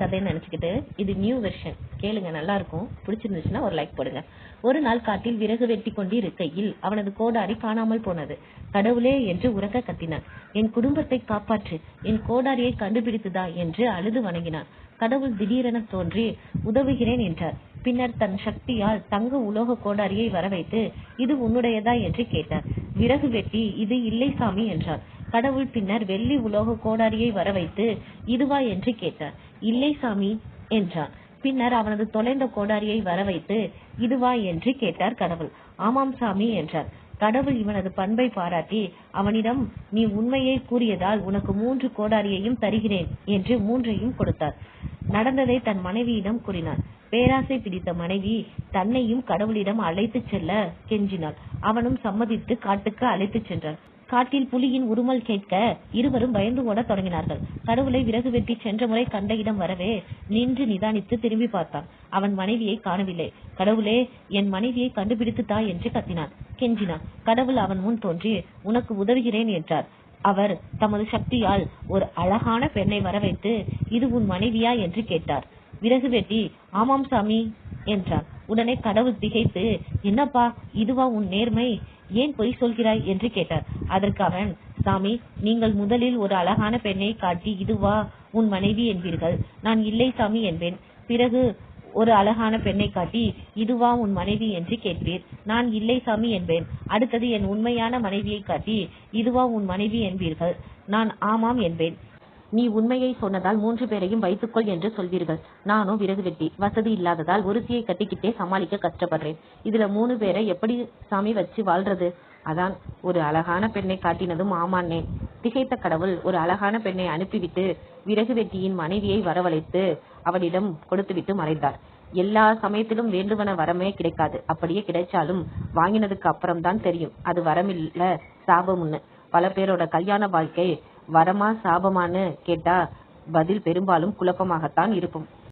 கதைன்னு நினச்சிக்கிட்டு இது நியூ வெர்ஷன் கேளுங்க நல்லா இருக்கும் பிடிச்சிருந்துச்சுன்னா ஒரு லைக் போடுங்க. ஒரு நாள் காட்டில் விறகு வெட்டி கொண்டு இருக்கையில் அவனது கோடாரி காணாமல் போனது. கடவுளே என்று உறக்க கத்தினான். என் குடும்பத்தை காப்பாற்று என் கோடாரியை கண்டுபிடித்துதா என்று அழுது வணங்கினான். கடவுள் திடீரென தோன்றி உதவுகிறேன் என்றார். பின்னர் தன் சக்தியால் தங்க உலோக கோடாரியை வரவைத்து இது உன்னுடையதா? என்று கேட்டார். விறகு வெட்டி இது இல்லை சாமி என்றார். கடவுள் பின்னர் வெள்ளி உலோக கோடாரியை வரவைத்து இதுவா? என்று கேட்டார். இல்லை சாமி என்றான் பின்னர் அவனது தொலைந்த கோடாரியை வரவைத்து இதுவா? என்று கேட்டார் கடவுள். ஆமாம் சாமி என்றார். கடவுள் இவனது பண்பை பாராட்டி அவனிடம் நீ உண்மையை கூறியதால் உனக்கு மூன்று கோடாரியையும் தருகிறேன் என்று மூன்றையும் கொடுத்தார். நடந்ததை தன் மனைவியிடம் கூறினார். பேராசை பிடித்த மனைவி தன்னையும் கடவுளிடம் அழைத்துச் செல்ல கெஞ்சினாள். அவனும் சம்மதித்து காட்டுக்கு அழைத்துச் சென்றான். காட்டில் புலியின் உருமல் கேட்க இருவரும் பயந்து ஓடத் தொடங்கினார்கள். கடவுளை விறகு வெட்டி சென்ற முறை கண்ட இடம் வரவே நின்று நிதானித்து திரும்பி பார்த்தான். அவன் மனைவியை காணவில்லை. கடவுளே என் மனைவியை கண்டுபிடித்து தா என்று கத்தினான். கெஞ்சினான் கடவுள் அவன் முன் தோன்றி உனக்கு உதவுகிறேன் என்றார். அவர் தமது சக்தியால் ஒரு அழகான பெண்ணை வரவைத்து இது உன் மனைவியா? என்று கேட்டார். விறகு வெட்டி ஆமாம் சாமி என்றான். உடனே கடவுள் திகைத்து என்னப்பா இதுவா உன் நேர்மை? ஏன் பொய் சொல்கிறாய்? என்று கேட்டார். அதற்கு அவன் சாமி நீங்கள் முதலில் ஒரு அழகான பெண்ணை காட்டி இதுவா உன் மனைவி என்பீர்கள். நான் இல்லை சாமி என்பேன். பிறகு ஒரு அழகான பெண்ணை காட்டி இதுவா உன் மனைவி என்று கேட்பீர் நான் இல்லை சாமி என்பேன். அடுத்தது என் உண்மையான மனைவியை காட்டி இதுவா உன் மனைவி என்பீர்கள். நான் ஆமாம் என்பேன். நீ உண்மையை சொன்னதால் மூன்று பேரையும் வைத்துக்கொள் என்று சொல்வீர்கள். நானும் விறகு வெட்டி வசதி இல்லாததால் ஒருத்தியை கட்டிக்கிட்டே சமாளிக்க கஷ்டப்படுறேன். இதுல மூணு பேரை எப்படி சாமி வச்சு வாழ்றது? அதான் ஒரு அழகான பெண்ணை காட்டினதும் ஆமான்னேன் திகைத்த கடவுள் ஒரு அழகான பெண்ணை அனுப்பிவிட்டு விறகு வெட்டியின் மனைவியை வரவழைத்து அவளிடம் கொடுத்துவிட்டு மறைந்தார். எல்லா சமயத்திலும் வேண்டுவன வரமே கிடைக்காது. அப்படியே கிடைச்சாலும் வாங்கினதுக்கு அப்புறம்தான் தெரியும். அது வரமில்ல சாபம்னு. பல பேரோட கல்யாண வாழ்க்கை வரமா சாபமான்னு கேட்டா பதில் பெரும்பாலும் குழப்பமாகத்தான் இருக்கும்.